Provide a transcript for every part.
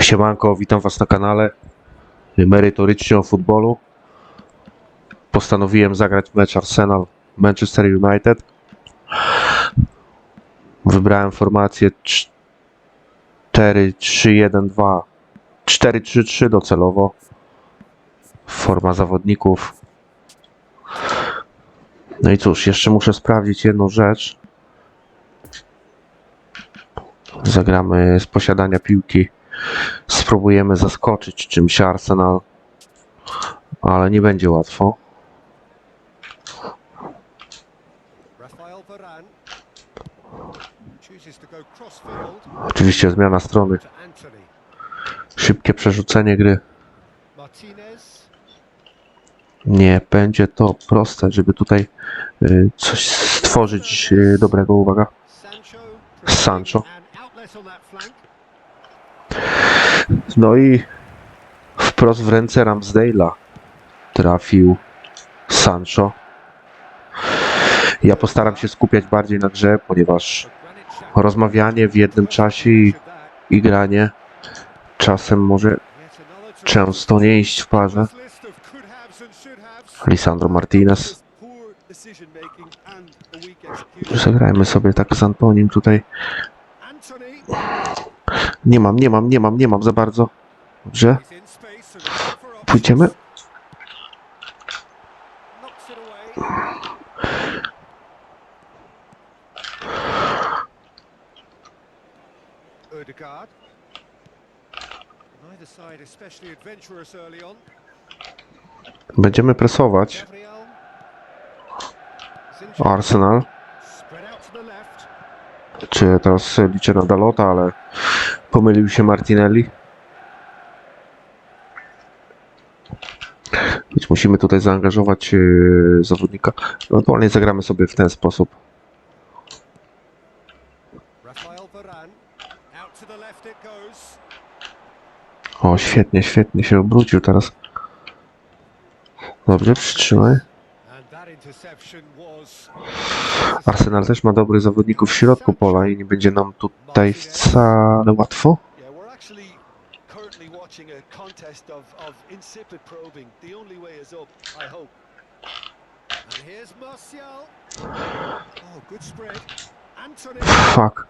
Siemanko, witam Was na kanale merytorycznie o futbolu. Postanowiłem zagrać mecz Arsenal Manchester United. Wybrałem formację 4-3-1-2 4-3-3 docelowo. Forma zawodników. No i cóż, jeszcze muszę sprawdzić jedną rzecz. Zagramy z posiadania piłki. Spróbujemy zaskoczyć czymś Arsenal, ale nie będzie łatwo. Oczywiście zmiana strony, szybkie przerzucenie gry. Nie będzie to proste, żeby tutaj y, coś stworzyć y, dobrego. Uwaga. Sancho. Sancho. And outlet on that flank. No i wprost w ręce Ramsdale'a trafił Sancho. Ja postaram się skupiać bardziej na grze, ponieważ rozmawianie w jednym czasie i, i granie czasem może często nie iść w parze. Lisandro Martinez. Zagrajmy sobie tak z Antonim tutaj. Nie mam, nie mam, nie mam, nie mam za bardzo. Dobrze. Pójdziemy. Będziemy presować. Arsenal. Czy teraz liczę na Dalota, ale pomylił się Martinelli. Więc musimy tutaj zaangażować yy, zawodnika. Ewentualnie zagramy sobie w ten sposób. O, świetnie, świetnie się obrócił teraz. Dobrze, przytrzymaj. Arsenal też ma dobrych zawodników w środku pola i nie będzie nam tutaj wcale łatwo. Watching a contest of, of insipid probing. The only way is up, I hope. And here's Martial. Oh, good spread. Anthony. Fuck.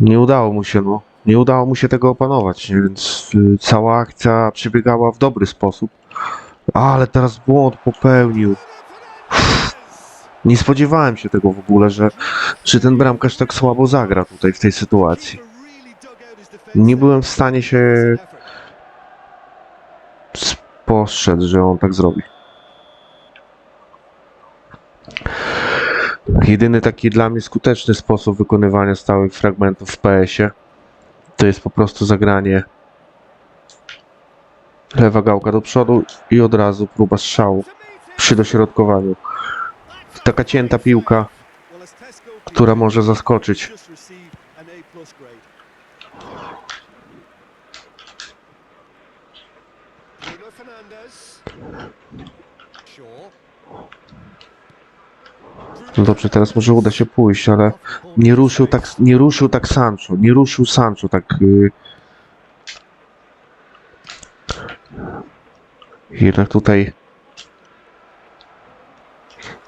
Nie udało mu się, no. Nie udało mu się tego opanować, więc y, cała akcja przebiegała w dobry sposób. Ale teraz błąd popełnił. Nie spodziewałem się tego w ogóle, że, że ten bramkarz tak słabo zagra tutaj w tej sytuacji. Nie byłem w stanie się Effort. spostrzec, że on tak zrobi. Jedyny taki dla mnie skuteczny sposób wykonywania stałych fragmentów w PS-ie to jest po prostu zagranie lewa gałka do przodu i od razu próba strzału przy dośrodkowaniu. Taka cięta piłka, która może zaskoczyć. No dobrze, teraz może uda się pójść, ale nie ruszył tak, nie ruszył tak Sancho, nie ruszył Sancho tak. y, Jednak tutaj.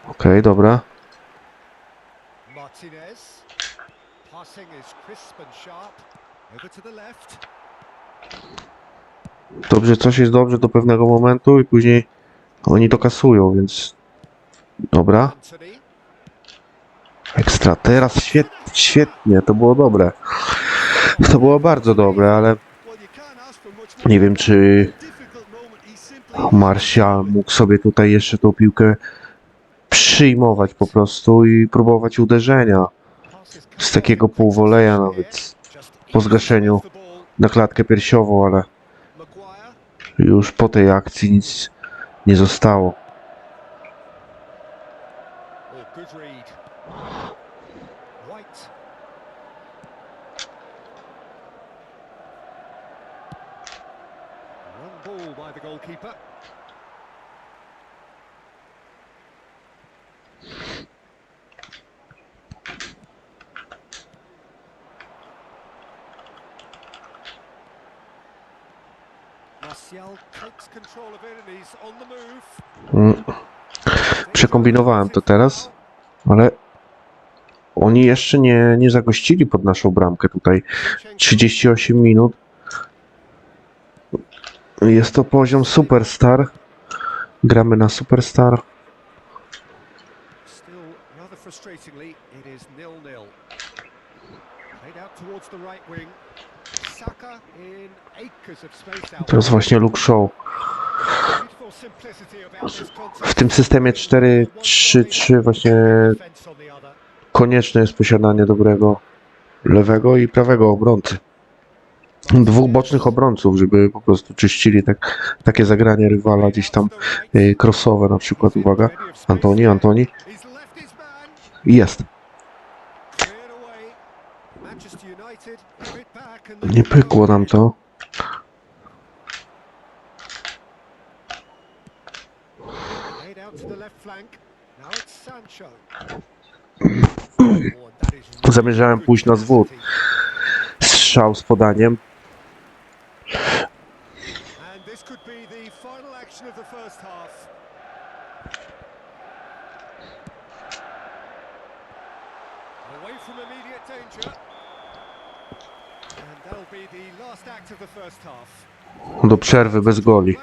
Okej, dobra. Martinez. Passing is crisp and sharp. Over to the left. Dobrze, coś jest dobrze do pewnego momentu i później oni to kasują, więc. Dobra, ekstra. Teraz świetnie, świetnie, to było dobre. To było bardzo dobre, ale nie wiem, czy Martial mógł sobie tutaj jeszcze tą piłkę przyjmować po prostu i próbować uderzenia z takiego półwoleja nawet po zgaszeniu na klatkę piersiową, ale. Już po tej akcji nic nie zostało. Ball by the goalkeeper. Martial takes control of it and he's on the move. Mm, Przekombinowałem to teraz, ale oni jeszcze nie, nie zagościli pod naszą bramkę tutaj. 38 minut. Jest to poziom superstar. Gramy na superstar. Frustratingly, it is nil-nil. Played out towards the right wing. To jest właśnie Luke contest. W tym systemie 4-3-3 właśnie other. konieczne jest posiadanie dobrego lewego i prawego obrońcy. Dwóch bocznych obrońców, żeby po prostu czyścili tak, takie zagranie rywala gdzieś tam y, crossowe na przykład, uwaga, Antoni, Antoni jest. Cleared away. Manchester United give it back and the Nie pykło nam to. Zamierzałem pójść na zwód. Strzał z podaniem. Away from immediate danger. And that'll be the last act of the first half. Do przerwy bez goli.